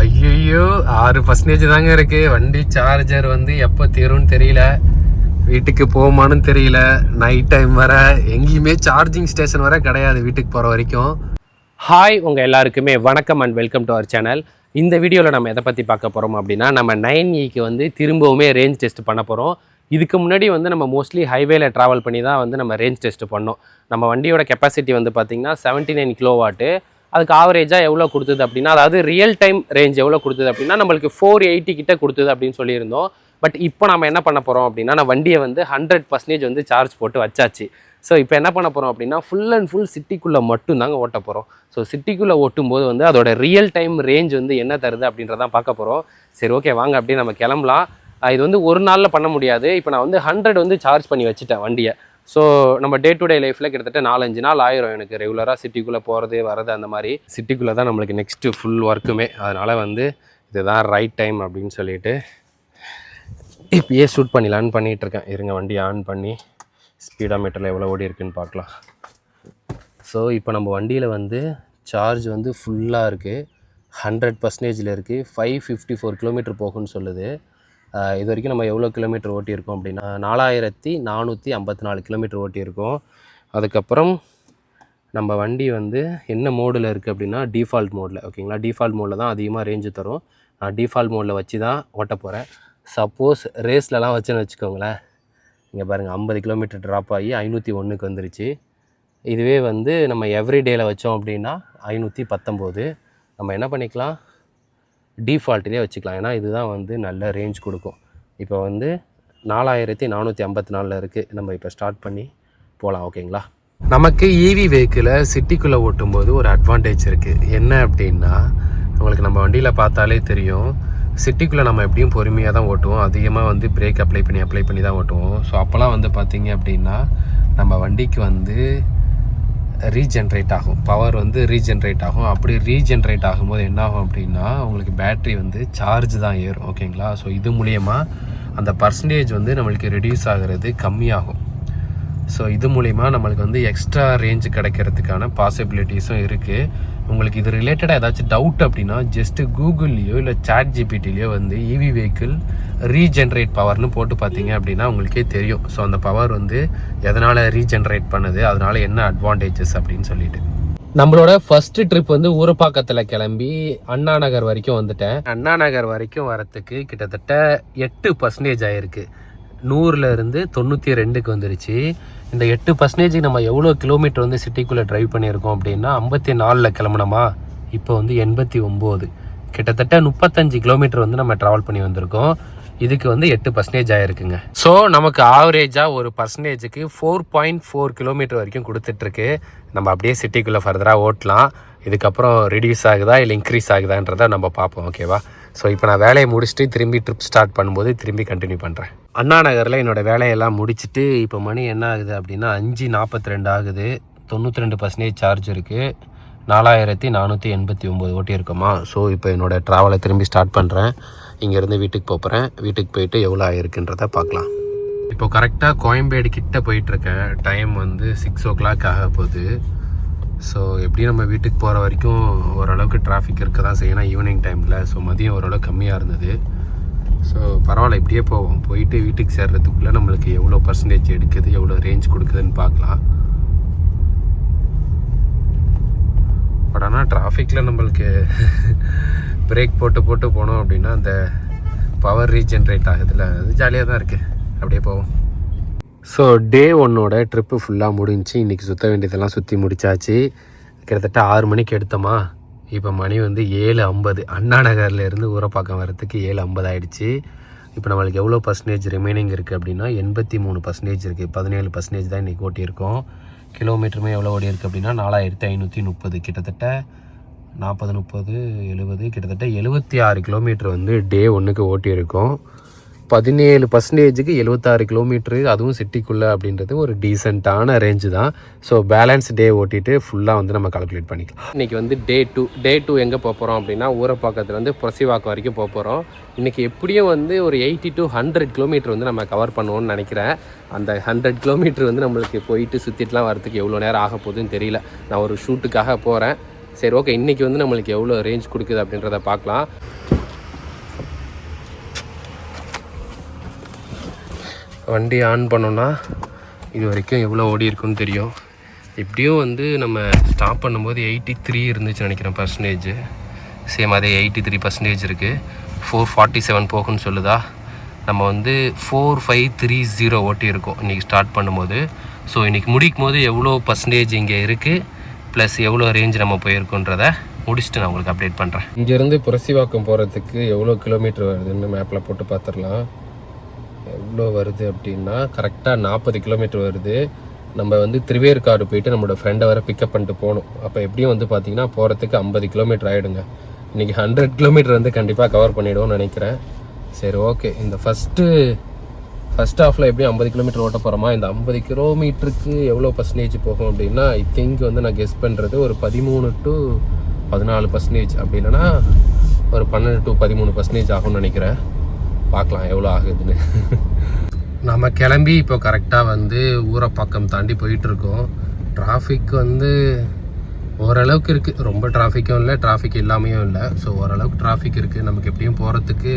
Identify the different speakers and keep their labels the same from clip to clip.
Speaker 1: ஐயோ ஆறு பர்சன்டேஜ் தாங்க இருக்கு. வண்டி சார்ஜர் வந்து எப்போ தீரும்னு தெரியல. வீட்டுக்கு போகுமான்னு தெரியல. நைட் டைம் வர எங்கேயுமே சார்ஜிங் ஸ்டேஷன் வர கிடையாது வீட்டுக்கு போகிற வரைக்கும். ஹாய் உங்கள் எல்லாருக்குமே வணக்கம் and welcome to our channel இந்த வீடியோவில் நம்ம எதை பற்றி பார்க்க போகிறோம் அப்படின்னா நம்ம நைன் இக்கு e வந்து திரும்பவுமே ரேஞ்ச் டெஸ்ட் பண்ண போகிறோம் இதுக்கு முன்னாடி வந்து நம்ம மோஸ்ட்லி ஹைவேல ட்ராவல் பண்ணி தான் வந்து நம்ம ரேஞ்ச் டெஸ்ட் பண்ணோம். நம்ம வண்டியோட கெப்பாசிட்டி வந்து பார்த்திங்கன்னா செவன்ட்டி நைன் கிலோ வாட்டு அதுக்கு ஆவரேஜாக எவ்வளோ கொடுத்தது அப்படின்னா அதாவது ரியல் டைம் ரேஞ்ச் எவ்வளோ கொடுத்தது அப்படின்னா நம்மளுக்கு ஃபோர் எயிட்டி கிட்ட கொடுத்தது அப்படின்னு சொல்லியிருந்தோம். பட் இப்போ நம்ம என்ன பண்ண போகிறோம் அப்படின்னா நான் வண்டியை வந்து ஹண்ட்ரட் பர்சன்டேஜ் வந்து சார்ஜ் போட்டு வச்சாச்சு. ஸோ இப்போ என்ன பண்ண போகிறோம் அப்படின்னா ஃபுல் அண்ட் ஃபுல் சிட்டிக்குள்ளே மட்டும் தாங்க ஓட்ட போகிறோம் ஸோ சிட்டிக்குள்ளே ஓட்டும்போது வந்து அதோட ரியல் டைம் ரேஞ்ச் வந்து என்ன தருது அப்படின்றதான் பார்க்க போகிறோம் சரி ஓகே வாங்க அப்படியே நம்ம கிளம்பலாம். இது வந்து ஒரு நாளில் பண்ண முடியாது. இப்போ நான் வந்து ஹண்ட்ரட் வந்து சார்ஜ் பண்ணி வச்சுட்டேன் வண்டியை. ஸோ நம்ம டே டு டே லைஃப்பில் கிட்டத்தட்ட நாலஞ்சு நாள் ஆயிரும் எனக்கு. ரெகுலராக சிட்டிக்குள்ளே போகிறது வர்றது அந்த மாதிரி. சிட்டிக்குள்ளே தான் நம்மளுக்கு நெக்ஸ்ட்டு ஃபுல் ஒர்க்குமே அதனால் வந்து இதுதான் ரைட் டைம் அப்படின்னு சொல்லிட்டு இப்பயே ஷூட் பண்ணிடலான்னு பண்ணிகிட்டு இருக்கேன். இருங்க வண்டி ஆன் பண்ணி ஸ்பீடா மீட்டரில் எவ்வளோ ஓடி இருக்குன்னு பார்க்கலாம். ஸோ இப்போ நம்ம வண்டியில் வந்து சார்ஜ் வந்து ஃபுல்லாக இருக்குது ஹண்ட்ரட் பர்சன்டேஜில் இருக்குது ஃபைவ் ஃபிஃப்டி ஃபோர் கிலோமீட்டர் போகும்னு சொல்லுது. இது வரைக்கும் நம்ம எவ்வளோ கிலோமீட்டர் ஓட்டியிருக்கோம் அப்படின்னா நாலாயிரத்தி நானூற்றி ஐம்பத்தி நாலு கிலோமீட்டர் ஓட்டியிருக்கோம். அதுக்கப்புறம் நம்ம வண்டி வந்து என்ன மோடில் இருக்குது அப்படின்னா டிஃபால்ட் மோடில் ஓகேங்களா டிஃபால்ட் மோடில் தான் அதிகமாக ரேஞ்சு தரும். நான் டிஃபால்ட் மோடில் வச்சு தான் ஓட்ட போகிறேன் சப்போஸ் ரேஸ்லலாம் வச்சுன்னு வச்சுக்கோங்களேன். இங்கே பாருங்கள் ஐம்பது கிலோமீட்டர் ட்ராப் ஆகி ஐநூற்றி ஒன்றுக்கு வந்துருச்சு. இதுவே வந்து நம்ம எவ்ரிடேயில் வச்சோம் அப்படின்னா ஐநூற்றி பத்தொம்போது. நம்ம என்ன பண்ணிக்கலாம்? டிஃபால்ட்லேயே வச்சுக்கலாம். ஏன்னா இதுதான் வந்து நல்ல ரேஞ்ச் கொடுக்கும். இப்போ வந்து நாலாயிரத்தி நானூற்றி ஐம்பத்தி நாலில் இருக்குது நம்ம இப்போ ஸ்டார்ட் பண்ணி போகலாம் ஓகேங்களா நமக்கு ஈவி வெஹிக்கிளை சிட்டிக்குள்ளே ஓட்டும்போது ஒரு அட்வான்டேஜ் இருக்குது என்ன அப்படின்னா உங்களுக்கு நம்ம வண்டியில் பார்த்தாலே தெரியும். சிட்டிக்குள்ளே நம்ம எப்படியும் பொறுமையாக தான் ஓட்டுவோம். அதிகமாக வந்து பிரேக் அப்ளை பண்ணி அப்ளை பண்ணி தான் ஓட்டுவோம். ஸோ அப்போல்லாம் வந்து பார்த்திங்க அப்படின்னா நம்ம வண்டிக்கு வந்து ரீஜென்ரேட் ஆகும். பவர் வந்து ரீஜென்ரேட் ஆகும். அப்படி ரீஜென்ரேட் ஆகும்போது என்ன ஆகும் அப்படின்னா உங்களுக்கு பேட்ரி வந்து சார்ஜ் தான் ஏறும். ஓகேங்களா ஸோ இது மூலயமா அந்த பர்சன்டேஜ் வந்து நம்மளுக்கு ரெடியூஸ் ஆகிறது கம்மியாகும். ஸோ இது மூலிமா நம்மளுக்கு வந்து எக்ஸ்ட்ரா ரேஞ்ச் கிடைக்கிறதுக்கான பாசிபிலிட்டிஸும் இருக்குது உங்களுக்கு இது ரிலேட்டடாக ஏதாச்சும் டவுட் அப்படின்னா ஜஸ்ட்டு கூகுள்லேயோ இல்லை சாட் ஜிபிடிலேயோ வந்து இவி வெஹிக்கிள் ரீஜென்ரேட் பவர்னு போட்டு பார்த்தீங்க அப்படின்னா உங்களுக்கே தெரியும். ஸோ அந்த பவர் வந்து எதனால் ரீஜென்ரேட் பண்ணுது அதனால் என்ன அட்வான்டேஜஸ் அப்படின்னு சொல்லிட்டு. நம்மளோட ஃபர்ஸ்ட் ட்ரிப் வந்து ஊரப்பாக்கத்தில் கிளம்பி அண்ணா நகர் வரைக்கும் வந்துட்டேன். அண்ணா நகர் வரைக்கும் வரத்துக்கு கிட்டத்தட்ட எட்டு பர்சன்டேஜ் ஆகிருக்கு நூறுலேருந்து தொண்ணூற்றி ரெண்டுக்கு வந்துருச்சு. இந்த எட்டு பர்சன்டேஜுக்கு நம்ம எவ்வளோ கிலோமீட்டர் வந்து சிட்டிக்குள்ளே ட்ரைவ் பண்ணியிருக்கோம் அப்படின்னா ஐம்பத்தி நாலில் கிளம்புனோமா? இப்போ வந்து எண்பத்தி ஒம்பது. கிட்டத்தட்ட முப்பத்தஞ்சு கிலோமீட்டர் வந்து நம்ம ட்ராவல் பண்ணி வந்திருக்கோம். இதுக்கு வந்து எட்டு பர்சன்டேஜ் ஆகிருக்குங்க ஸோ நமக்கு ஆவரேஜாக ஒரு பர்சன்டேஜுக்கு ஃபோர் பாயிண்ட் ஃபோர் கிலோமீட்டர் வரைக்கும் கொடுத்துட்ருக்கு. நம்ம அப்படியே சிட்டிக்குள்ளே ஃபர்தராக ஓட்டலாம். இதுக்கப்புறம் ரிடியூஸ் ஆகுதா இல்லை இன்க்ரீஸ் ஆகுதான்றதை நம்ம பார்ப்போம் ஓகேவா ஸோ இப்போ நான் வேலையை முடிச்சுட்டு திரும்பி ட்ரிப் ஸ்டார்ட் பண்ணும்போது திரும்பி கண்டினியூ பண்ணுறேன் அண்ணா நகரில் என்னோடய வேலையெல்லாம் முடிச்சுட்டு இப்போ மணி என்ன ஆகுது அப்படின்னா அஞ்சு நாற்பத்தி ரெண்டு ஆகுது. தொண்ணூற்றி ரெண்டு பர்சன்டேஜ் சார்ஜ் இருக்குது நாலாயிரத்தி நானூற்றி எண்பத்தி ஒம்பது ஓட்டி இருக்கோமா? ஸோ இப்போ என்னோடய ட்ராவலை திரும்பி ஸ்டார்ட் பண்ணுறேன் இங்கேருந்து வீட்டுக்கு போகிறேன் வீட்டுக்கு போயிட்டு எவ்வளோ ஆயிருக்குன்றத பார்க்கலாம். இப்போ கரெக்டாக கோயம்பேடு கிட்டே போயிட்டுருக்கேன் டைம் வந்து சிக்ஸ் ஓ கிளாக் ஆக போகுது. ஸோ எப்படியும் நம்ம வீட்டுக்கு போகிற வரைக்கும் ஓரளவுக்கு டிராஃபிக் இருக்க தான் செய்யணும் ஈவினிங் டைமில் ஸோ மதியம் ஓரளவு கம்மியாக இருந்தது. ஸோ பரவாயில்ல இப்படியே போவோம். போயிட்டு வீட்டுக்கு சேர்றதுக்குள்ளே நம்மளுக்கு எவ்வளோ பர்சன்டேஜ் எடுக்குது எவ்வளோ ரேஞ்ச் கொடுக்குதுன்னு பார்க்கலாம். பட் ஆனால் டிராஃபிக்கில் நம்மளுக்கு பிரேக் போட்டு போட்டு போனோம் அப்படின்னா அந்த பவர் ரீஜென்ரேட் ஆகுதுல்ல அது ஜாலியாக தான் இருக்குது அப்படியே போவோம். ஸோ டே ஒன்னோட ட்ரிப்பு ஃபுல்லாக முடிஞ்சு இன்றைக்கி சுற்ற வேண்டியதெல்லாம் சுற்றி முடிச்சாச்சு. கிட்டத்தட்ட ஆறு மணிக்கு எடுத்தோமா? இப்போ மணி வந்து ஏழு ஐம்பது. அண்ணா நகர்லேருந்து ஊரப்பாக்கம் வரத்துக்கு ஏழு ஐம்பது ஆகிடுச்சு இப்போ நம்மளுக்கு எவ்வளோ பர்சன்டேஜ் ரிமைனிங் இருக்குது அப்படின்னா எண்பத்தி மூணு பர்சன்டேஜ் இருக்குது பதினேழு பர்சன்டேஜ் தான் இன்றைக்கி ஓட்டியிருக்கோம். கிலோமீட்டருமே எவ்வளோ ஓடி இருக்குது அப்படின்னா நாலாயிரத்தி ஐநூற்றி முப்பது. கிட்டத்தட்ட நாற்பது முப்பது எழுபது கிட்டத்தட்ட எழுபத்தி ஆறு கிலோமீட்டர் வந்து டே ஒன்றுக்கு ஓட்டியிருக்கோம். பதினேழு பர்சன்டேஜுக்கு எழுபத்தாறு கிலோமீட்ரு அதுவும் சிட்டிக்குள்ளே அப்படின்றது ஒரு டீசெண்டான ரேஞ்சு தான். ஸோ பேலன்ஸ் டே ஓட்டிட்டு ஃபுல்லாக வந்து நம்ம கால்குலேட் பண்ணிக்கலாம். இன்றைக்கி வந்து டே டூ டே டூ எங்கே போக போகிறோம் அப்படின்னா ஊரப்பாக்கத்தில் வந்து புரசிவாக்கம் வரைக்கும் போக போகிறோம் இன்றைக்கி எப்படியும் வந்து ஒரு எயிட்டி டு ஹண்ட்ரட் கிலோமீட்டர் வந்து நம்ம கவர் பண்ணுவோம்னு நினைக்கிறேன். அந்த ஹண்ட்ரட் கிலோமீட்டர் வந்து நம்மளுக்கு போயிட்டு சுற்றிட்டுலாம் வரதுக்கு எவ்வளோ நேரம் ஆக போகுதுன்னு தெரியல. நான் ஒரு ஷூட்டுக்காக போகிறேன் சரி ஓகே இன்றைக்கி வந்து நம்மளுக்கு எவ்வளோ ரேஞ்ச் கொடுக்குது அப்படின்றத பார்க்கலாம். வண்டி ஆன் பண்ணோன்னா இது வரைக்கும் எவ்வளோ ஓடி இருக்குன்னு தெரியும். இப்படியும் வந்து நம்ம ஸ்டாப் பண்ணும்போது எயிட்டி த்ரீ இருந்துச்சு நினைக்கிறேன் பர்சன்டேஜ் சேம் அதே எயிட்டி த்ரீ பர்சன்டேஜ் இருக்குது ஃபோர் ஃபார்ட்டி செவன் போகுன்னு சொல்லுதா. நம்ம வந்து ஃபோர் ஃபைவ் த்ரீ ஜீரோ ஓட்டி இருக்கோம் இன்றைக்கி ஸ்டார்ட் பண்ணும்போது. ஸோ இன்றைக்கி முடிக்கும் போது எவ்வளோ பர்சன்டேஜ் இங்கே இருக்குது ப்ளஸ் எவ்வளோ ரேஞ்ச் நம்ம போயிருக்கோன்றத முடிச்சுட்டு நான் உங்களுக்கு அப்டேட் பண்ணுறேன் இங்கேருந்து புரசிவாக்கம் போகிறதுக்கு எவ்வளோ கிலோமீட்டர் வருதுன்னு மேப்பில் போட்டு பார்த்துடலாம். எவ்வளோ வருது அப்படின்னா கரெக்டாக நாற்பது கிலோமீட்டர் வருது. நம்ம வந்து திருவேற்காடு போயிட்டு நம்மளோட ஃப்ரெண்டை வர பிக்கப் பண்ணிட்டு போகணும். அப்போ எப்படியும் வந்து பார்த்தீங்கன்னா போகிறதுக்கு ஐம்பது கிலோமீட்டர் ஆகிடுங்க இன்றைக்கி ஹண்ட்ரட் கிலோமீட்டர் வந்து கண்டிப்பாக கவர் பண்ணிவிடுவோம்னு நினைக்கிறேன். சரி ஓகே இந்த ஃபஸ்ட்டு ஃபஸ்ட் ஹாஃபில் எப்படியும் ஐம்பது கிலோமீட்டர் ஓட்ட போகிறோமா இந்த ஐம்பது கிலோமீட்டருக்கு எவ்வளோ பர்சன்டேஜ் போகும் அப்படின்னா ஐ திங்க் வந்து நான் கெஸ் பண்ணுறது ஒரு பதிமூணு டு பதினாலு பர்சன்டேஜ் அப்படி இல்லைன்னா ஒரு பன்னெண்டு டு பதிமூணு பர்சன்டேஜ் ஆகும்னு நினைக்கிறேன். பார்க்கலாம் எவ்வளோ ஆகுதுன்னு. நம்ம கிளம்பி இப்போ கரெக்டாக வந்து ஊரை பக்கம் தாண்டி போயிட்டுருக்கோம். டிராஃபிக் வந்து ஓரளவுக்கு இருக்குது ரொம்ப டிராஃபிக்கும் இல்லை டிராஃபிக் இல்லாமையும் இல்லை. ஸோ ஓரளவுக்கு டிராஃபிக் இருக்குது நமக்கு எப்படியும் போகிறதுக்கு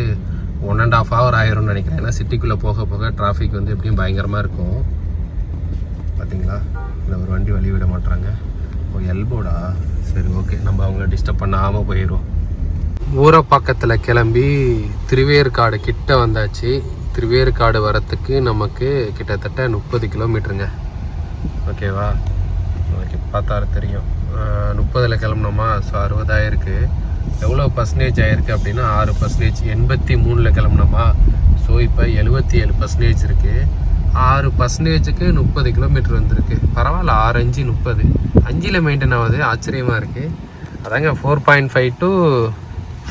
Speaker 1: ஒன் அண்ட் ஆஃப் ஹவர் ஆயிரும்னு நினைக்கிறேன். ஏன்னா சிட்டிக்குள்ளே போக போக டிராஃபிக் வந்து எப்படியும் பயங்கரமாக இருக்கும். பார்த்தீங்களா இல்லை ஒரு வண்டி வழி விட மாட்டுறாங்க ஓ எல்போடா சரி ஓகே நம்ம அவங்கள டிஸ்டர்ப் பண்ணாமல் போயிடுவோம். ஊரப்பாக்கத்தில் கிளம்பி திருவேற்காடு கிட்ட வந்தாச்சு. திருவேற்காடு வரத்துக்கு நமக்கு கிட்டத்தட்ட முப்பது கிலோமீட்டருங்க. ஓகேவா? ஓகே பார்த்தாரு தெரியும். முப்பதில் கிளம்புனோமா? ஸோ அறுபதாயிருக்கு. எவ்வளோ பர்சன்டேஜ் ஆகிருக்கு அப்படின்னா ஆறு பர்சன்டேஜ் எண்பத்தி மூணில் கிளம்புனோமா? ஸோ இப்போ எழுபத்தி ஏழு பர்சன்டேஜ் இருக்குது ஆறு பர்சன்டேஜுக்கு முப்பது கிலோமீட்டர் வந்திருக்கு. பரவாயில்ல ஆறு அஞ்சு முப்பது. அஞ்சில் மெயின்டைன் ஆகுது ஆச்சரியமாக இருக்குது அதாங்க four point five to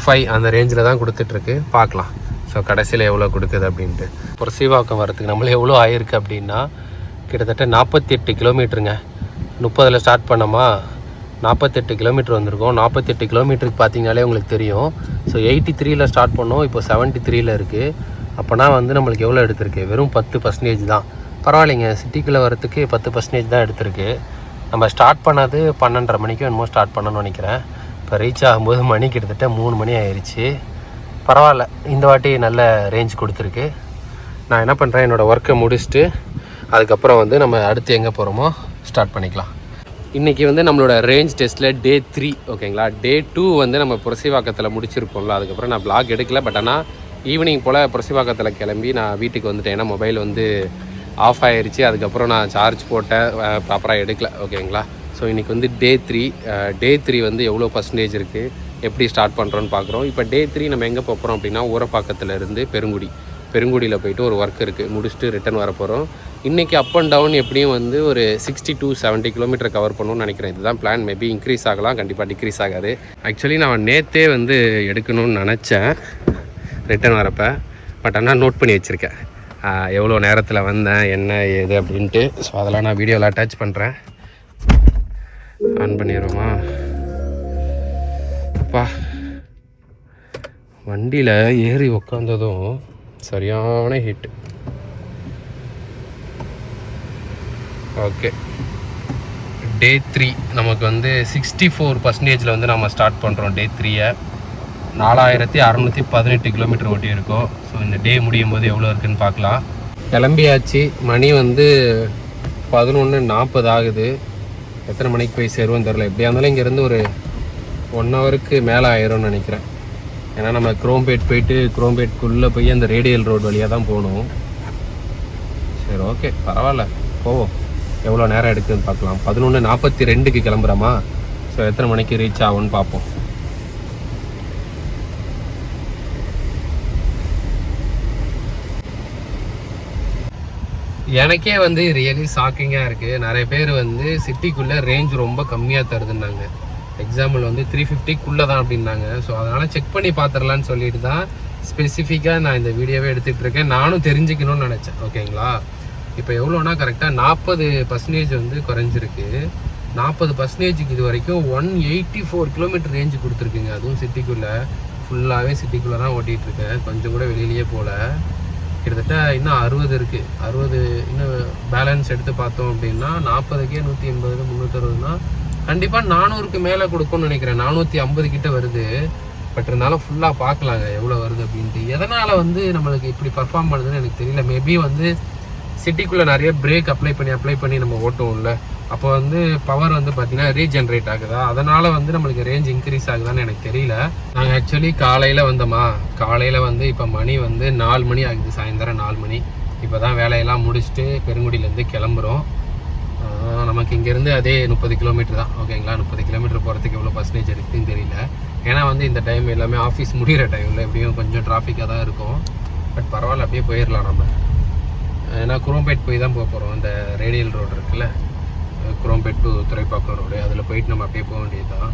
Speaker 1: five அந்த ரேஞ்சில் தான் கொடுத்துட்ருக்கு. பார்க்கலாம். ஸோ கடைசியில் எவ்வளோ கொடுக்குது அப்படின்ட்டு. அப்புறம் சீவாக்கம் வரத்துக்கு நம்மளே எவ்வளோ ஆயிருக்கு அப்படின்னா கிட்டத்தட்ட நாற்பத்தி எட்டு கிலோமீட்டருங்க. முப்பதில் ஸ்டார்ட் பண்ணோமா நாற்பத்தெட்டு கிலோமீட்டர் வந்திருக்கோம். நாற்பத்தெட்டு கிலோமீட்டருக்கு பார்த்தீங்கனாலே உங்களுக்கு தெரியும். ஸோ எயிட்டி த்ரீயில் ஸ்டார்ட் பண்ணோம். இப்போ செவன்ட்டி த்ரீயில் இருக்குது அப்போனா வந்து நம்மளுக்கு எவ்வளோ எடுத்திருக்கு? வெறும் பத்து பர்சன்டேஜ் தான். பரவாயில்லைங்க. சிட்டிக்குள்ளே வரத்துக்கு பத்து பர்சன்டேஜ் தான் எடுத்திருக்கு. நம்ம ஸ்டார்ட் பண்ணது பன்னெண்டரை மணிக்கு என்னமோ ஸ்டார்ட் பண்ணணும்னு நினைக்கிறேன். இப்போ ரீச் ஆகும்போது மணி கிட்டத்தட்ட மூணு மணி ஆயிடுச்சு பரவாயில்ல இந்த வாட்டி நல்ல ரேஞ்ச் கொடுத்துருக்கு. நான் என்ன பண்ணுறேன் என்னோடய ஒர்க்கை முடிச்சுட்டு அதுக்கப்புறம் வந்து நம்ம அடுத்து எங்கே போகிறோமோ ஸ்டார்ட் பண்ணிக்கலாம். இன்றைக்கி வந்து நம்மளோட ரேஞ்ச் டெஸ்ட்டில் டே த்ரீ ஓகேங்களா டே டூ வந்து நம்ம புரசிவாக்கத்தில் முடிச்சிருக்கோம்ல அதுக்கப்புறம் நான் பிளாக் எடுக்கல பட் ஆனால் ஈவினிங் போல் புரசிவாக்கத்தில் கிளம்பி நான் வீட்டுக்கு வந்துட்டேன். ஏன்னா மொபைல் வந்து ஆஃப் ஆயிடுச்சு அதுக்கப்புறம் நான் சார்ஜ் போட்டேன் ப்ராப்பராக எடுக்கல ஓகேங்களா ஸோ இன்றைக்கி வந்து டே த்ரீ டே த்ரீ வந்து எவ்வளோ பர்சன்டேஜ் இருக்குது எப்படி ஸ்டார்ட் பண்ணுறோன்னு பார்க்குறோம் இப்போ டே த்ரீ நம்ம எங்கே போகிறோம் அப்படின்னா ஊரப்பாக்கத்தில் இருந்து பெருங்குடி. பெருங்குடியில் போயிட்டு ஒரு ஒர்க் இருக்குது முடிச்சுட்டு ரிட்டர்ன் வர போகிறோம் இன்றைக்கி அப் அண்ட் டவுன் எப்படியும் வந்து ஒரு sixty to seventy kilometre cover பண்ணணும்னு நினைக்கிறேன். இதுதான் பிளான் மேபி இன்க்ரீஸ் ஆகலாம். கண்டிப்பாக டிக்ரீஸ் ஆகாது. ஆக்சுவலி நான் நேற்றே வந்து எடுக்கணும்னு நினச்சேன். ரிட்டர்ன் வரப்போ. பட் ஆனால் நோட் பண்ணி வச்சுருக்கேன். எவ்வளோ நேரத்தில் வந்தேன் என்ன ஏது அப்படின்ட்டு. ஸோ அதெல்லாம் நான் வீடியோவில் அட்டாச் பண்ணுறேன் ஆன் பண்ணிடுவோமா அப்பா வண்டியில் ஏறி உக்காந்ததும் சரியான ஹிட் ஓகே டே த்ரீ நமக்கு வந்து சிக்ஸ்டி ஃபோர் பர்சன்டேஜில் வந்து நம்ம ஸ்டார்ட் பண்ணுறோம் டே த்ரீயை நாலாயிரத்தி அறநூற்றி பதினெட்டு கிலோமீட்டர் ஓட்டி இருக்கோம் ஸோ இந்த டே முடியும் போது எவ்வளோ இருக்குதுன்னு பார்க்கலாம். கிளம்பியாச்சு. மணி வந்து பதினொன்று நாற்பது ஆகுது. எத்தனை மணிக்கு போய் சேருவோம் தெரில எப்படியா இருந்தாலும் இங்கேருந்து ஒரு ஒன் ஹவருக்கு மேலே ஆயிரும்னு நினைக்கிறேன். ஏன்னா நம்ம குரோம்பேட் போயிட்டு குரோம்பேட்குள்ளே போய் அந்த ரேடியல் ரோடு வழியாக தான் போகணும். சரி ஓகே பரவாயில்ல. போவோம். எவ்வளோ நேரம் எடுக்குதுன்னு பார்க்கலாம். பதினொன்று நாற்பத்தி ரெண்டுக்கு கிளம்புறோமா? ஸோ எத்தனை மணிக்கு ரீச் ஆகும்னு பார்ப்போம். எனக்கே வந்து ரியலி ஷாக்கிங்காக இருக்குது நிறைய பேர் வந்து சிட்டிக்குள்ளே ரேஞ்ச் ரொம்ப கம்மியாக தருதுன்னாங்க. எக்ஸாம்பிள் வந்து த்ரீ ஃபிஃப்டிக்குள்ளே தான் அப்படின்னாங்க. ஸோ அதனால் செக் பண்ணி பார்த்துடலான்னு சொல்லிட்டு தான் ஸ்பெசிஃபிக்காக நான் இந்த வீடியோவே எடுத்துகிட்டு இருக்கேன். நானும் தெரிஞ்சுக்கணும்னு நினச்சேன். ஓகேங்களா இப்போ எவ்வளோனா கரெக்டாக நாற்பது பர்சன்டேஜ் வந்து குறைஞ்சிருக்கு. நாற்பது பர்சன்டேஜுக்கு இது வரைக்கும் one eighty four kilometre range கொடுத்துருக்குங்க. அதுவும் சிட்டிக்குள்ளே ஃபுல்லாகவே சிட்டிக்குள்ளே தான் ஓட்டிகிட்டு இருக்கேன். கொஞ்சம் கூட வெளியிலேயே போகல கிட்டத்தட்ட இன்னும் அறுபது இருக்குது அறுபது இன்னும் பேலன்ஸ் எடுத்து பார்த்தோம் அப்படின்னா நாற்பதுக்கே நூற்றி எண்பது முந்நூற்றறுபதுனா கண்டிப்பாக நானூறுக்கு மேலே கொடுக்கும்னு நினைக்கிறேன். நானூற்றி ஐம்பது கிட்ட வருது. பட் இருந்தாலும் ஃபுல்லாக பார்க்கலாங்க எவ்வளோ வருது அப்படின்ட்டு. எதனால் வந்து நம்மளுக்கு இப்படி பர்ஃபார்ம் பண்ணுதுன்னு எனக்கு தெரியல. மேபி வந்து சிட்டிக்குள்ளே நிறைய பிரேக் அப்ளை பண்ணி அப்ளை பண்ணி நம்ம ஓட்டுவோம்ல. அப்போ வந்து பவர் வந்து பார்த்தீங்கன்னா ரீஜென்ரேட் ஆகுதா? அதனால வந்து நம்மளுக்கு ரேஞ்ச் இன்க்ரீஸ் ஆகுதான்னு எனக்கு தெரியல. நாங்கள் ஆக்சுவலி காலையில் வந்தோமா? காலையில் வந்து இப்போ மணி வந்து நாலு மணி ஆகுது. சாயந்தரம் நாலு மணி. இப்போ தான் வேலையெல்லாம் முடிச்சுட்டு பெருங்குடியிலேருந்து கிளம்புறோம். நமக்கு இங்கேருந்து அதே முப்பது கிலோமீட்டர் தான். ஓகேங்களா முப்பது கிலோமீட்டர் போகிறதுக்கு எவ்வளோ பர்சன்டேஜ் இருக்குதுன்னு தெரியல. ஏன்னா வந்து இந்த டைம் எல்லாமே ஆஃபீஸ் முடிகிற டைமில் எப்படியும் கொஞ்சம் டிராஃபிக்காக தான் இருக்கும். பட் பரவாயில்ல அப்படியே போயிடலாம் நம்ம. ஏன்னா குரோம்பேட் போய் தான் போக போகிறோம் இந்த ரேடியல் ரோடு இருக்குல்ல. குரோம்பேட் டு துறைப்பாக்கம் ரோடு அதில் போயிட்டு நம்ம அப்படியே போக வேண்டியது தான்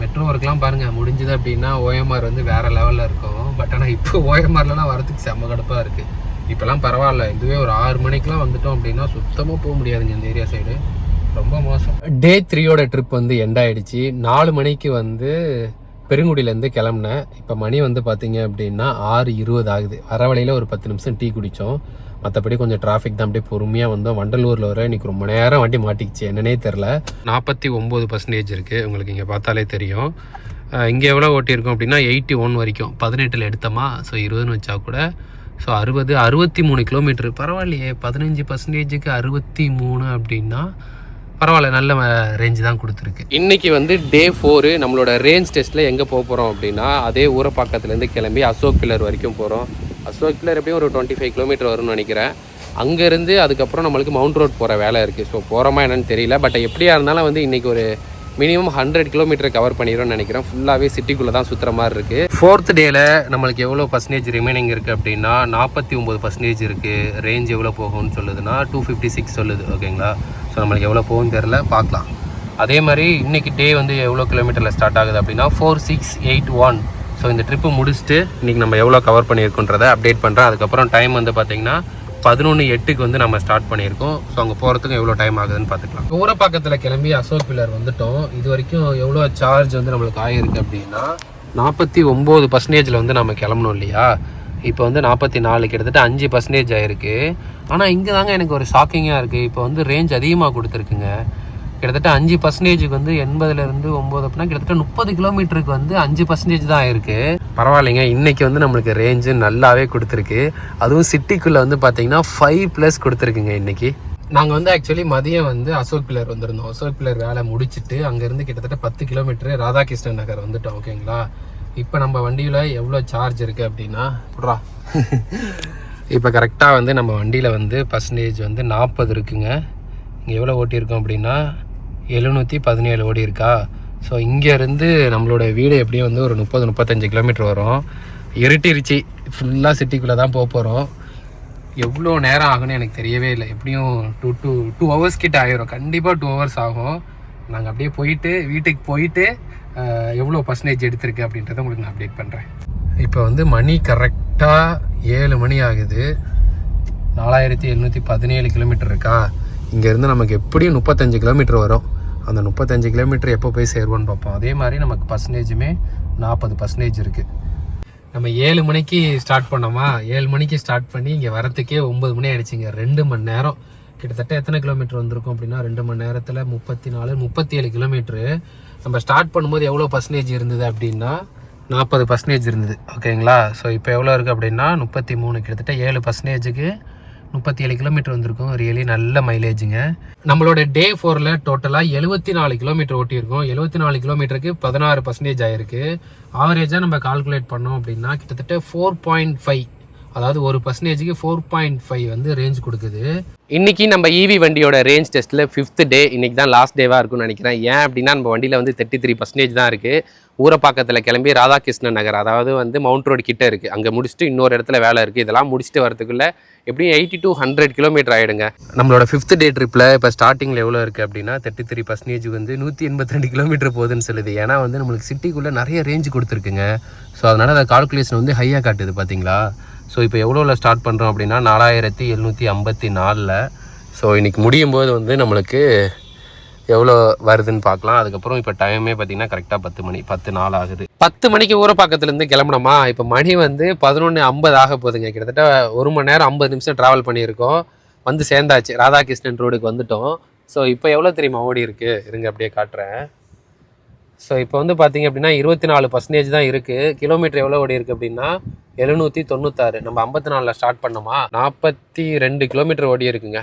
Speaker 1: மெட்ரோ ஒர்க்லாம் பாருங்கள் முடிஞ்சது அப்படின்னா ஓஎம்ஆர் வந்து வேறு லெவலில் இருக்கும். பட் ஆனால் இப்போ ஓஎம்ஆர்லலாம் வரதுக்கு செம்ம கடுப்பாக இருக்குது இப்போலாம் பரவாயில்ல இதுவே ஒரு ஆறு மணிக்கெலாம் வந்துட்டோம் அப்படின்னா சுத்தமாக போக முடியாதுங்க இந்த ஏரியா சைடு ரொம்ப மோசம். டே த்ரீயோட ட்ரிப் வந்து எண்ட் ஆயிடுச்சு. நாலு மணிக்கு வந்து பெருங்குடியிலேருந்து கிளம்புனேன். இப்போ மணி வந்து பார்த்தீங்க அப்படின்னா ஆறு இருபது ஆகுது. வர வழியில் ஒரு பத்து நிமிஷம் டீ குடித்தோம் மற்றபடி கொஞ்சம் டிராஃபிக் தான் அப்படியே பொறுமையாக வந்தோம். வண்டலூரில் வர இன்னைக்கு ரொம்ப நேரம் வண்டி மாட்டிக்கிச்சு. என்னன்னே தெரில நாற்பத்தி ஒம்பது பர்சன்டேஜ் இருக்குது உங்களுக்கு இங்கே பார்த்தாலே தெரியும். இங்கே எவ்வளோ ஓட்டியிருக்கோம் அப்படின்னா எயிட்டி ஒன் வரைக்கும். பதினெட்டில் எடுத்தோமா? ஸோ இருபதுன்னு வச்சா கூட ஸோ அறுபது அறுபத்தி மூணு கிலோமீட்டர் பரவாயில்லையே பதினஞ்சு பர்சன்டேஜுக்கு அறுபத்தி மூணு அப்படின்னா பரவாயில்ல நல்ல ரேஞ்ச் தான் கொடுத்துருக்கு. இன்னைக்கு வந்து டே ஃபோரு நம்மளோட ரேஞ்ச் டெஸ்ட்டில் எங்கே போக போகிறோம் அப்படின்னா அதே ஊரப்பாக்கத்துலேருந்து கிளம்பி அசோக் பில்லர் வரைக்கும் போகிறோம் அசோக் பில்லர் எப்படியும் ஒரு டுவெண்ட்டி ஃபைவ் கிலோமீட்டர் வரும்னு நினைக்கிறேன். அங்கேருந்து அதுக்கப்புறம் நம்மளுக்கு மவுண்ட் ரோட் போகிற வேலை இருக்குது ஸோ போகிறோமா என்னன்னு தெரியல. பட் எப்படியா இருந்தாலும் வந்து இன்றைக்கி ஒரு மினிமம் ஹண்ட்ரட் கிலோமீட்டர் கவர் பண்ணிடும்னு நினைக்கிறேன். ஃபுல்லாகவே சிட்டிக்குள்ளே தான் சுற்றுற மாதிரி இருக்குது ஃபோர்த் டேயில் நம்மளுக்கு எவ்வளோ பர்சன்டேஜ் ரிமைனிங் இருக்குது அப்படின்னா நாற்பத்தி ஒம்பது பர்சன்டேஜ் இருக்குது ரேஞ்ச் எவ்வளோ போகும்னு சொல்லுதுன்னா டூ ஃபிஃப்டி சிக்ஸ் சொல்லுது ஓகேங்களா ஸோ நம்மளுக்கு எவ்வளோ போகும்னு தெரில பார்க்கலாம். அதே மாதிரி இன்றைக்கி டே வந்து எவ்வளோ கிலோமீட்டரில் ஸ்டார்ட் ஆகுது அப்படின்னா four six eight one so இந்த ட்ரிப்பு முடிச்சுட்டு இன்றைக்கி நம்ம எவ்வளோ கவர் பண்ணியிருக்கோன்றதை அப்டேட் பண்ணுறேன் அதுக்கப்புறம் டைம் வந்து பார்த்தீங்கன்னா பதினொன்று எட்டுக்கு வந்து நம்ம ஸ்டார்ட் பண்ணியிருக்கோம். ஸோ அங்கே போகிறதுக்கு எவ்வளோ டைம் ஆகுதுன்னு பார்த்துக்கலாம். ஊரப்பாக்கத்தில் கிளம்பி அசோக் பில்லர் வந்துட்டோம். இது வரைக்கும் எவ்வளோ சார்ஜ் வந்து நம்மளுக்கு ஆகிருக்கு அப்படின்னா நாற்பத்தி ஒம்பது பர்சன்டேஜில் வந்து நம்ம கிளம்பணும் இல்லையா? இப்போ வந்து நாற்பத்தி நாலு கிட்டத்தட்ட அஞ்சு பர்சன்டேஜ் ஆயிருக்கு. ஆனால் இங்கே தாங்க எனக்கு ஒரு ஷாக்கிங்காக இருக்குது இப்போ வந்து ரேஞ்ச் அதிகமாக கொடுத்துருக்குங்க. கிட்டத்தட்ட அஞ்சு பர்சன்டேஜுக்கு வந்து எண்பதுலேருந்து ஒம்பது அப்படின்னா கிட்டத்தட்ட முப்பது கிலோமீட்டருக்கு வந்து அஞ்சு பர்சன்டேஜ் தான் ஆயிருக்கு பரவாயில்லைங்க. இன்னைக்கு வந்து நம்மளுக்கு ரேஞ்சு நல்லாவே கொடுத்துருக்கு. அதுவும் சிட்டிக்குள்ளே வந்து பார்த்தீங்கன்னா ஃபைவ் ப்ளஸ் கொடுத்துருக்குங்க இன்றைக்கி நாங்கள் வந்து ஆக்சுவலி மதியம் வந்து அசோக் பில்லர் வந்திருந்தோம். அசோக் பில்லர் வேலை முடிச்சுட்டு அங்கேருந்து கிட்டத்தட்ட பத்து கிலோமீட்டர் ராதாகிருஷ்ணன் நகர் வந்துட்டோம் ஓகேங்களா இப்போ நம்ம வண்டியில் எவ்வளோ சார்ஜ் இருக்குது அப்படின்னா புட்றா. இப்போ கரெக்டாக வந்து நம்ம வண்டியில் வந்து பர்சன்டேஜ் வந்து நாற்பது இருக்குங்க. இங்கே எவ்வளோ ஓட்டியிருக்கோம் அப்படின்னா எழுநூற்றி பதினேழு ஓடி இருக்கா ஸோ இங்கேருந்து நம்மளோட வீடு எப்படியும் வந்து ஒரு முப்பது முப்பத்தஞ்சு கிலோமீட்டர் வரும். இருட்டிருச்சு. ஃபுல்லாக சிட்டிக்குள்ளே தான் போக போகிறோம் எவ்வளோ நேரம் ஆகும்னு எனக்கு தெரியவே இல்லை. எப்படியும் டூ டூ டூ ஹவர்ஸ் கிட்ட ஆயிரும். கண்டிப்பாக டூ ஹவர்ஸ் ஆகும். நாங்கள் அப்படியே போயிட்டு வீட்டுக்கு போயிட்டு எவ்வளோ பர்சன்டேஜ் எடுத்திருக்கு அப்படின்றத உங்களுக்கு நான் அப்டேட் பண்ணுறேன் இப்போ வந்து மணி கரெக்டாக ஏழு மணி ஆகுது. நாலாயிரத்தி எழுநூற்றி பதினேழு கிலோமீட்டர் இருக்கா? இங்கேருந்து நமக்கு எப்படியும் முப்பத்தஞ்சு கிலோமீட்டர் வரும். அந்த முப்பத்தஞ்சு கிலோமீட்டர் எப்போ போய் சேருவோன்னு பார்ப்போம். அதே மாதிரி நமக்கு பர்சன்டேஜுமே நாற்பது பர்சன்டேஜ் இருக்குது நம்ம ஏழு மணிக்கு ஸ்டார்ட் பண்ணோமா? ஏழு மணிக்கு ஸ்டார்ட் பண்ணி இங்கே வரத்துக்கே ஒம்பது மணி ஆயிடுச்சுங்க. ரெண்டு மணி நேரம். கிட்டத்தட்ட எத்தனை கிலோமீட்டர் வந்திருக்கும் அப்படின்னா ரெண்டு மணி நேரத்தில் முப்பத்தி நாலு முப்பத்தி ஏழு கிலோமீட்ரு நம்ம ஸ்டார்ட் பண்ணும்போது எவ்வளோ பர்சன்டேஜ் இருந்தது அப்படின்னா நாற்பது பர்சன்டேஜ் இருந்தது. ஓகேங்களா ஸோ இப்போ எவ்வளோ இருக்குது அப்படின்னா முப்பத்தி மூணு. கிட்டத்தட்ட ஏழு பர்சன்டேஜுக்கு முப்பத்தி ஏழு கிலோமீட்டர் வந்திருக்கும். ரியலி நல்ல மைலேஜுங்க நம்மளோட டே ஃபோரில் டோட்டலாக எழுபத்தி நாலு கிலோமீட்டர் ஓட்டியிருக்கோம். எழுபத்தி நாலு கிலோமீட்டருக்கு பதினாறு பர்சன்டேஜ் ஆயிருக்கு. ஆவரேஜாக நம்ம கால்குலேட் பண்ணோம் அப்படின்னா கிட்டத்தட்ட ஃபோர் பாயிண்ட் ஃபைவ் அதாவது ஒரு பர்சன்டேஜுக்கு ஃபோர் பாயிண்ட் ஃபைவ் வந்து ரேஞ்ச் கொடுக்குது. இன்றைக்கி நம்ம இவி வண்டியோட ரேஞ்ச் டெஸ்ட்டில் ஃபிஃப்த் டே இன்றைக்கி தான் லாஸ்ட் டேவாக இருக்கும்னு நினைக்கிறேன். ஏன் அப்படின்னா நம்ம வண்டியில் வந்து தேர்ட்டி த்ரீ பர்சன்டேஜ் தான் இருக்குது ஊரப்பாக்கத்தில் கிளம்பி ராதாகிருஷ்ணன் நகர் அதாவது வந்து மவுண்ட் ரோடு கிட்டே இருக்குது அங்கே முடிச்சுட்டு இன்னொரு இடத்துல வேலை இருக்குது இதெல்லாம் முடிச்சுட்டு வரதுக்குள்ளே எப்படியும் எயிட்டி டூ ஹண்ட்ரட் கிலோமீட்டர் ஆகிடுங்க நம்மளோட ஃபிஃப்த் டே ட்ரிப்பில் இப்போ ஸ்டார்டிங்கில் எவ்வளோ இருக்குது அப்படின்னா தேர்ட்டி த்ரீ பர்சன்டேஜ் வந்து நூற்றி எண்பத்தி ரெண்டு கிலோமீட்டர் போகுதுன்னு சொல்லுது. ஏன்னா வந்து நம்மளுக்கு சிட்டிக்குள்ளே நிறைய ரேஞ்ச் கொடுத்துருக்குங்க. ஸோ அதனால் அந்த கால்குலேஷன் வந்து ஹையாக காட்டுது பார்த்தீங்களா ஸோ இப்போ எவ்வளோவில் ஸ்டார்ட் பண்ணுறோம் அப்படின்னா நாலாயிரத்தி எழுநூற்றி ஐம்பத்தி நாலில். ஸோ இன்றைக்கி முடியும் போது வந்து நம்மளுக்கு எவ்வளோ வருதுன்னு பார்க்கலாம். அதுக்கப்புறம் இப்போ டைமே பார்த்திங்கன்னா கரெக்டாக பத்து மணி பத்து நாள் ஆகுது. பத்து மணிக்கு ஊரப்பாக்கத்துலேருந்து கிளம்புனோமா? இப்போ மணி வந்து பதினொன்று ஐம்பது ஆக போகுதுங்க. கிட்டத்தட்ட ஒரு மணி நேரம் ஐம்பது நிமிஷம் ட்ராவல் பண்ணியிருக்கோம். வந்து சேர்ந்தாச்சு. ராதாகிருஷ்ணன் ரோடுக்கு வந்துட்டோம். ஸோ இப்போ எவ்வளோ தெரியுமா? ஓடி இருக்குது இருங்க அப்படியே காட்டுறேன். ஸோ இப்போ வந்து பார்த்தீங்க அப்படின்னா இருபத்தி நாலு பர்சன்டேஜ் தான் இருக்குது கிலோமீட்டர் எவ்வளோ ஓடி இருக்குது அப்படின்னா எழுநூற்றி தொண்ணூத்தாறு. நம்ம ஐம்பத்தி நாலில் ஸ்டார்ட் பண்ணோமா? நாற்பத்தி ரெண்டு கிலோமீட்டர் ஓடி இருக்குங்க.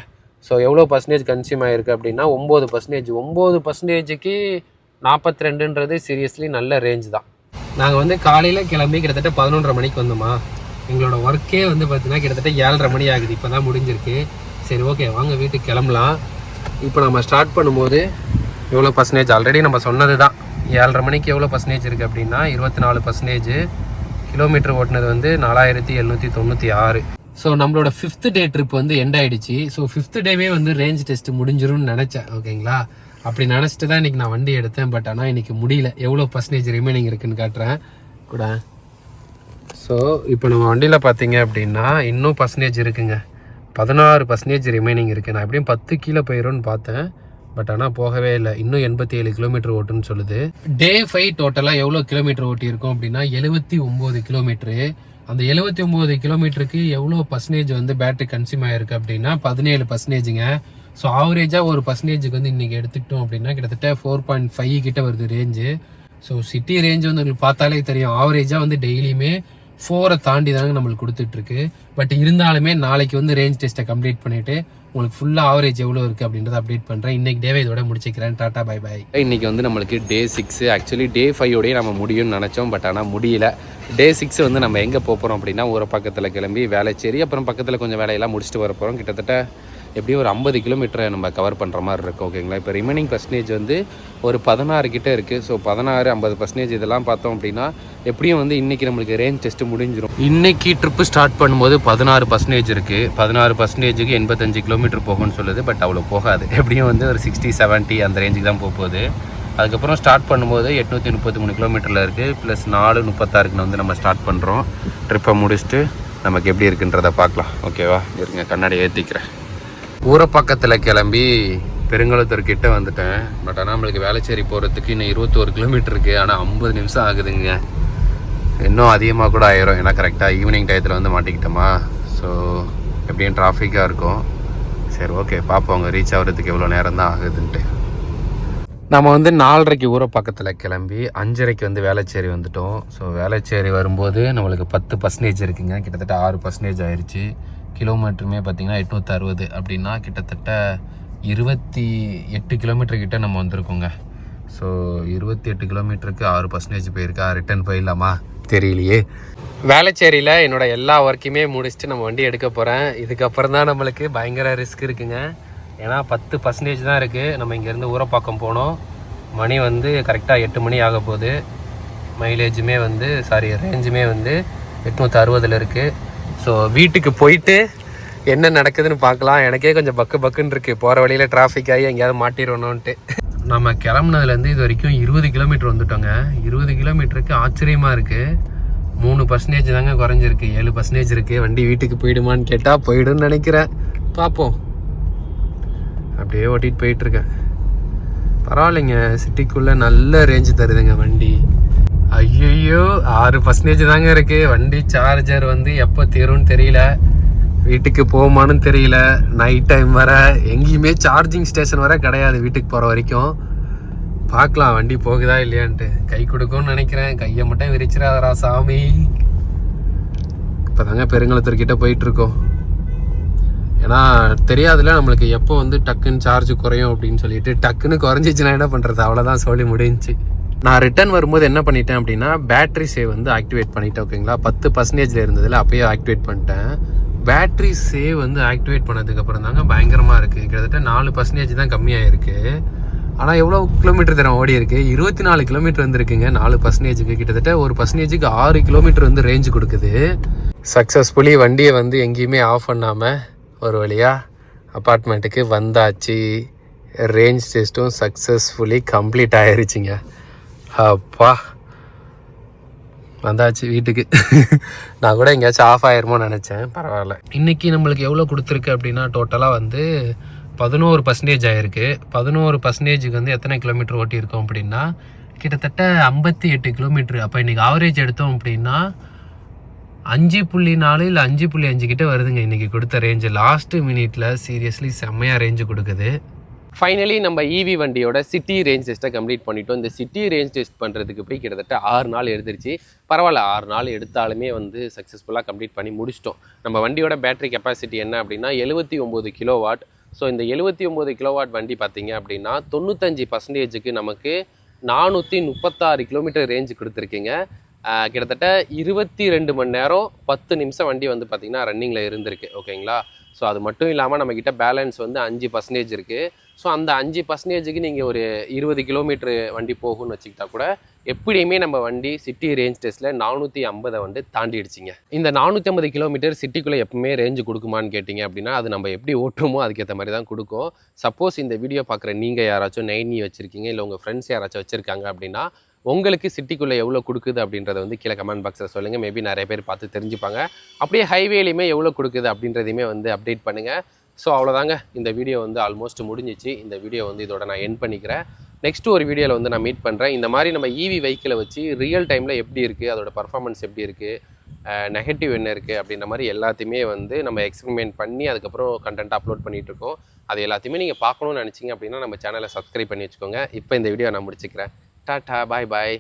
Speaker 1: ஸோ எவ்வளோ பர்சன்டேஜ் கன்சியூம் ஆகிருக்கு அப்படின்னா ஒம்பது பர்சன்டேஜ் ஒம்பது பர்சன்டேஜுக்கு நாற்பத்தி ரெண்டுன்றது சீரியஸ்லி நல்ல ரேஞ்ச் தான். நாங்கள் வந்து காலையில் கிளம்பி கிட்டத்தட்ட பதினொன்றரை மணிக்கு வந்தோமா? எங்களோட ஒர்க்கே வந்து பார்த்தீங்கன்னா கிட்டத்தட்ட ஏழரை மணி ஆகுது. இப்போ தான் முடிஞ்சிருக்கு. சரி ஓகே வாங்க வீட்டுக்கு கிளம்பலாம். இப்போ நம்ம ஸ்டார்ட் பண்ணும்போது எவ்வளோ பர்சன்டேஜ் ஆல்ரெடி நம்ம சொன்னது தான் ஏழரை மணிக்கு எவ்வளோ பர்சன்டேஜ் இருக்குது அப்படின்னா இருபத்தி நாலு பர்சன்டேஜ் கிலோமீட்டர் ஓட்டினது வந்து நாலாயிரத்தி எழுநூற்றி தொண்ணூற்றி ஆறு. ஸோ நம்மளோட ஃபிஃப்த் டே ட்ரிப் வந்து எண்ட் ஆகிடுச்சு ஸோ ஃபிஃப்த் டேவே வந்து ரேஞ்ச் டெஸ்ட் முடிஞ்சிரும்னு நினச்சேன் ஓகேங்களா அப்படி நினச்சிட்டு தான் இன்றைக்கி நான் வண்டி எடுத்தேன். பட் ஆனால் இன்றைக்கி முடியல. எவ்வளோ பர்சன்டேஜ் ரிமைனிங் இருக்குன்னு காட்டுறேன். கூட. ஸோ இப்போ நம்ம வண்டியில் பார்த்தீங்க அப்படின்னா இன்னும் பர்சன்டேஜ் இருக்குங்க. பதினாறு பர்சன்டேஜ் ரிமைனிங் இருக்குது நான் எப்படியும் பத்து கீழே போயிடும்னு பார்த்தேன். பட் ஆனால் போகவே இல்லை. இன்னும் எண்பத்தி ஏழு கிலோமீட்டர் ஓட்டுன்னு சொல்லுது. டே ஃபைவ் டோட்டலாக எவ்வளோ கிலோமீட்டர் ஓட்டியிருக்கோம் அப்படின்னா எழுபத்தி ஒம்பது கிலோமீட்ரு அந்த எழுபத்தி ஒம்பது கிலோமீட்டருக்கு எவ்வளோ பர்சன்டேஜ் வந்து பேட்டரி கன்சியூம் ஆயிருக்கு அப்படின்னா பதினேழு பர்சன்டேஜுங்க ஸோ ஆவரேஜாக ஒரு பர்சன்டேஜுக்கு வந்து இன்றைக்கி எடுத்துக்கிட்டோம் அப்படின்னா கிட்டத்தட்ட ஃபோர் பாயிண்ட் ஃபைவ் கிட்ட வருது ரேஞ்சு ஸோ சிட்டி ரேஞ்ச் வந்து உங்களுக்கு பார்த்தாலே தெரியும். ஆவரேஜாக வந்து டெய்லியுமே ஃபோரை தாண்டி தாங்க நம்மளுக்கு கொடுத்துட்ருக்கு பட் இருந்தாலுமே நாளைக்கு வந்து ரேஞ்ச் டெஸ்ட்டை கம்ப்ளீட் பண்ணிவிட்டு உங்களுக்கு ஃபுல்லாக ஆவரேஜ் எவ்வளோ இருக்குது அப்படின்றத அப்டேட் பண்ணுறேன் இன்றைக்கி டேவை இதோட முடிச்சுக்கிறேன். டாட்டா பை பாய் இன்றைக்கி வந்து நம்மளுக்கு டே சிக்ஸு ஆக்சுவலி டே ஃபைவோடய நம்ம முடியும்னு நினச்சோம் பட் ஆனால் முடியல. டே சிக்ஸ் வந்து நம்ம எங்கே போகிறோம் அப்படின்னா ஒரு பக்கத்தில் கிளம்பி வேலைச்சேரி அப்புறம் பக்கத்தில் கொஞ்சம் வேலையெல்லாம் முடிச்சுட்டு வர போகிறோம் கிட்டத்தட்ட எப்படியும் ஒரு ஐம்பது கிலோமீட்டரை நம்ம கவர் பண்ணுற மாதிரி இருக்கும் ஓகேங்களா இப்போ ரிமைனிங் பர்சன்டேஜ் வந்து ஒரு பதினாறு கிட்ட இருக்குது ஸோ பதினாறு ஐம்பது பர்சன்டேஜ் இதெல்லாம் பார்த்தோம் அப்படின்னா எப்படியும் வந்து இன்றைக்கி நம்மளுக்கு ரேஞ்ச் டெஸ்ட்டு முடிஞ்சிடும் இன்றைக்கி ட்ரிப்பு ஸ்டார்ட் பண்ணும்போது பதினாறு பர்சன்டேஜ் இருக்குது பதினாறு பர்சன்டேஜுக்கு எண்பத்தஞ்சு கிலோமீட்டர் போகும்னு சொல்லுது பட் அவ்வளோ போகாது. எப்படியும் வந்து ஒரு சிக்ஸ்டி செவன்ட்டி அந்த ரேஞ்சுக்கு தான் போக போகுது. அதுக்கப்புறம் ஸ்டார்ட் பண்ணும்போது எட்நூற்றி முப்பத்தி மூணு கிலோமீட்டரில் இருக்குது ப்ளஸ் நாலு முப்பத்தாறுக்குன்னு வந்து நம்ம ஸ்டார்ட் பண்ணுறோம் ட்ரிப்பை முடிச்சுட்டு நமக்கு எப்படி இருக்குன்றதை பார்க்கலாம். ஓகேவா இருங்க கண்ணாடி ஏற்றிக்கிறேன் ஊரப்பக்கத்தில் கிளம்பி பெருங்குளத்தூர் கிட்ட வந்துட்டேன். பட் ஆனால் நம்மளுக்கு வேலைச்சேரி போகிறதுக்கு இன்னும் இருபத்தோரு கிலோமீட்டர் இருக்குது ஆனால் ஐம்பது நிமிஷம் ஆகுதுங்க. இன்னும் அதிகமாக கூட ஆயிரும். ஏன்னா கரெக்டாக ஈவினிங் டயத்தில் வந்து மாட்டிக்கிட்டோமா. ஸோ எப்படியும் டிராஃபிக்காக இருக்கும். சரி ஓகே பார்ப்போம் அங்கே ரீச் ஆகிறதுக்கு எவ்வளோ நேரம் தான் ஆகுதுன்ட்டு. நம்ம வந்து நாலரைக்கு ஊரை பக்கத்தில் கிளம்பி அஞ்சரைக்கு வந்து வேலைச்சேரி வந்துட்டோம். ஸோ வேலைச்சேரி வரும்போது நம்மளுக்கு பத்து பர்சன்டேஜ் இருக்குங்க. கிட்டத்தட்ட ஆறு பர்சன்டேஜ் ஆயிடுச்சு கிலோமீட்டருமே பார்த்தீங்கன்னா எட்நூற்றி அறுபது அப்படின்னா கிட்டத்தட்ட இருபத்தி எட்டு கிலோமீட்டர் கிட்டே நம்ம வந்திருக்கோங்க. ஸோ இருபத்தி எட்டு கிலோமீட்டருக்கு ஆறு பர்சன்டேஜ் போயிருக்கா? ரிட்டர்ன் போயிடலாமா? தெரியலையே. வேளச்சேரியில் என்னோடய எல்லா ஒர்க்கையுமே முடிச்சுட்டு நம்ம வண்டி எடுக்க போகிறேன் இதுக்கப்புறம் தான் நம்மளுக்கு பயங்கர ரிஸ்க் இருக்குங்க. ஏன்னா பத்து பர்சன்டேஜ் தான் இருக்குது நம்ம இங்கேருந்து ஊரப்பாக்கம் போனோம். மணி வந்து கரெக்டாக எட்டு மணி ஆக போகுது. மைலேஜுமே வந்து சாரி ரேஞ்சுமே வந்து எட்நூற்றி அறுபதில் இருக்குது ஸோ வீட்டுக்கு போயிட்டு என்ன நடக்குதுன்னு பார்க்கலாம். எனக்கே கொஞ்சம் பக்கு பக்குன்னு இருக்குது போகிற வழியில் டிராஃபிக் ஆகி எங்கேயாவது மாட்டிடணுன்ட்டு நம்ம கிளம்புனதுலேருந்து இது வரைக்கும் இருபது கிலோமீட்டர் வந்துட்டோங்க. இருபது கிலோமீட்டருக்கு ஆச்சரியமாக இருக்குது மூணு பர்சன்டேஜ் தாங்க குறைஞ்சிருக்கு. ஏழு பர்சன்டேஜ் இருக்குது வண்டி வீட்டுக்கு போயிடுமான்னு கேட்டால் போயிடும்னு நினைக்கிறேன். பார்ப்போம். அப்படியே ஓட்டிகிட்டு போயிட்டுருக்கேன் பரவாயில்லைங்க. சிட்டிக்குள்ளே நல்ல ரேஞ்சு தருதுங்க வண்டி. ஐயோ ஆறு பர்சன்டேஜ் தாங்க இருக்கு. வண்டி சார்ஜர் வந்து எப்போ தீரும்னு தெரியல. வீட்டுக்கு போகுமான்னு தெரியல. நைட் டைம் வர எங்கேயுமே சார்ஜிங் ஸ்டேஷன் வர கிடையாது வீட்டுக்கு போகிற வரைக்கும். பார்க்கலாம் வண்டி போகுதா இல்லையான்ட்டு. கை கொடுக்கும்னு நினைக்கிறேன். கையை மட்டும் விரிச்சிடாதரா சாமி. இப்போ தாங்க பெருங்கலத்தூர்கிட்ட போயிட்டுருக்கோம். ஏன்னா தெரியாதுல நம்மளுக்கு எப்போ வந்து டக்குன்னு சார்ஜ் குறையும் அப்படின்னு சொல்லிட்டு டக்குன்னு குறைஞ்சிச்சுன்னா என்ன பண்ணுறது அவ்வளோதான் சொல்லி முடிஞ்சுச்சு நான் ரிட்டர்ன் வரும்போது என்ன பண்ணிட்டேன் அப்படின்னா பேட்டரி சேவ் வந்து ஆக்டிவேட் பண்ணிட்டேன் ஓகேங்களா பத்து பர்சன்டேஜில் இருந்ததில் அப்பயே ஆக்டிவேட் பண்ணிட்டேன். பேட்டரி சேவ் வந்து ஆக்டிவேட் பண்ணதுக்கப்புறம் தாங்க பயங்கரமாக இருக்குது கிட்டத்தட்ட நாலு பர்சன்டேஜ் தான் கம்மியாக இருக்குது ஆனால் எவ்வளோ கிலோமீட்டர் தரம் ஓடி இருக்கு? இருபத்தி நாலு கிலோமீட்டர் வந்துருக்குங்க நாலு பர்சன்டேஜுக்கு கிட்டத்தட்ட ஒரு பர்சன்டேஜுக்கு ஆறு கிலோமீட்டர் வந்து ரேஞ்சு கொடுக்குது. சக்ஸஸ்ஃபுல்லி வண்டியை வந்து எங்கேயுமே ஆஃப் பண்ணாமல் ஒரு வழியாக அப்பார்ட்மெண்ட்டுக்கு வந்தாச்சு. ரேஞ்ச் டெஸ்ட்டும் சக்ஸஸ்ஃபுல்லி கம்ப்ளீட் ஆயிருச்சுங்க. அப்பா. வந்தாச்சு வீட்டுக்கு. நான் கூட எங்கேயாச்சும் ஆஃப் ஆயிருமோ நினச்சேன். பரவாயில்ல. இன்றைக்கி நம்மளுக்கு எவ்வளோ கொடுத்துருக்கு அப்படின்னா டோட்டலாக வந்து பதினோரு பர்சன்டேஜ் ஆயிருக்கு. பதினோரு பர்சன்டேஜுக்கு வந்து எத்தனை கிலோமீட்டர் ஓட்டியிருக்கோம் அப்படின்னா கிட்டத்தட்ட ஐம்பத்தி எட்டு கிலோமீட்டர் அப்போ இன்றைக்கி ஆவரேஜ் எடுத்தோம் அப்படின்னா அஞ்சு புள்ளி நாலு இல்லை அஞ்சு புள்ளி அஞ்சு கிட்டே வருதுங்க இன்றைக்கி கொடுத்த ரேஞ்சு லாஸ்ட்டு மினிட்டில் சீரியஸ்லி செம்மையாக ரேஞ்சு கொடுக்குது. ஃபைனலி நம்ம ஈவி வண்டியோட சிட்டி ரேஞ்ச் டெஸ்ட்டை கம்ப்ளீட் பண்ணிட்டோம். இந்த சிட்டி ரேஞ்ச் டெஸ்ட் பண்ணுறதுக்கு போய் கிட்டத்தட்ட ஆறு நாள் எடுத்துருச்சு. பரவாயில்ல ஆறு நாள் எடுத்தாலுமே வந்து சக்ஸஸ்ஃபுல்லாக கம்ப்ளீட் பண்ணி முடிச்சிட்டோம். நம்ம வண்டியோட பேட்டரி கெப்பாசிட்டி என்ன அப்படின்னா எழுபத்தி ஒம்பது கிலோ வாட் ஸோ இந்த எழுபத்தி ஒம்பது கிலோவாட் வண்டி பார்த்தீங்க அப்படின்னா தொண்ணூத்தஞ்சு பர்சன்டேஜுக்கு நமக்கு நானூற்றி முப்பத்தாறு கிலோமீட்டர் ரேஞ்சு கொடுத்துருக்கீங்க. கிட்டத்தட்ட இருபத்தி ரெண்டு மணி நேரம் பத்து நிமிஷம் வண்டி வந்து பார்த்திங்கன்னா ரன்னிங்கில் இருந்திருக்கு. ஓகேங்களா ஸோ அது மட்டும் இல்லாமல் நம்மக்கிட்ட பேலன்ஸ் வந்து அஞ்சு பர்சன்டேஜ் இருக்குது ஸோ அந்த அஞ்சு பர்சன்டேஜுக்கு நீங்கள் ஒரு இருபது கிலோமீட்ரு வண்டி போகும்னு வச்சுக்கிட்டா கூட எப்படியுமே நம்ம வண்டி சிட்டி ரேஞ்ச் டெஸ்ட்டில் நானூற்றி ஐம்பதை வந்து தாண்டிடுச்சிங்க. இந்த நானூற்றி ஐம்பது கிலோமீட்டர் சிட்டிக்குள்ளே எப்பவுமே ரேஞ்சு கொடுக்குமான்னு கேட்டிங்க அப்படின்னா அது நம்ம எப்படி ஓட்டுமோ அதுக்கேற்ற மாதிரி தான் கொடுக்கும். சப்போஸ் இந்த வீடியோ பார்க்குற நீங்கள் யாராச்சும் நைனி வச்சுருக்கீங்க இல்லை உங்கள் ஃப்ரெண்ட்ஸ் யாராச்சும் வச்சுருக்காங்க அப்படின்னா உங்களுக்கு சிட்டிக்குள்ளே எவ்வளோ கொடுக்குது அப்படின்றத வந்து கீழே கமெண்ட் பாக்ஸில் சொல்லுங்கள் மேபி நிறைய பேர் பார்த்து தெரிஞ்சுப்பாங்க. அப்படியே ஹைவேலையுமே எவ்வளோ கொடுக்குது அப்படின்றதையுமே வந்து அப்டேட் பண்ணுங்கள் ஸோ அவ்வளோதாங்க இந்த வீடியோ வந்து ஆல்மோஸ்ட் முடிஞ்சிச்சு. இந்த வீடியோ வந்து இதோட நான் என் பண்ணிக்கிறேன். நெக்ஸ்ட் ஒரு வீடியோவில் வந்து நான் மீட் பண்ணுறேன் இந்த மாதிரி நம்ம ஈவி வெஹிக்கிளை வச்சு ரியல் டைமில் எப்படி இருக்குது அதோட பர்ஃபார்மன்ஸ் எப்படி இருக்குது நெகட்டிவ் என்ன இருக்குது அப்படின்ற மாதிரி எல்லாத்தையுமே வந்து நம்ம எக்ஸ்பெரிமெண்ட் பண்ணி அதுக்கப்புறம் கண்டென்ட் அப்லோட் பண்ணிகிட்ருக்கோம் அது எல்லாத்தையுமே நீங்கள் பார்க்கணும்னு நினச்சிங்க அப்படின்னா நம்ம சேனலை சப்ஸ்கிரைப் பண்ணி வச்சுக்கோங்க. இப்போ இந்த வீடியோ நான் முடிச்சுக்கிறேன். டாட்டா பாய் பாய்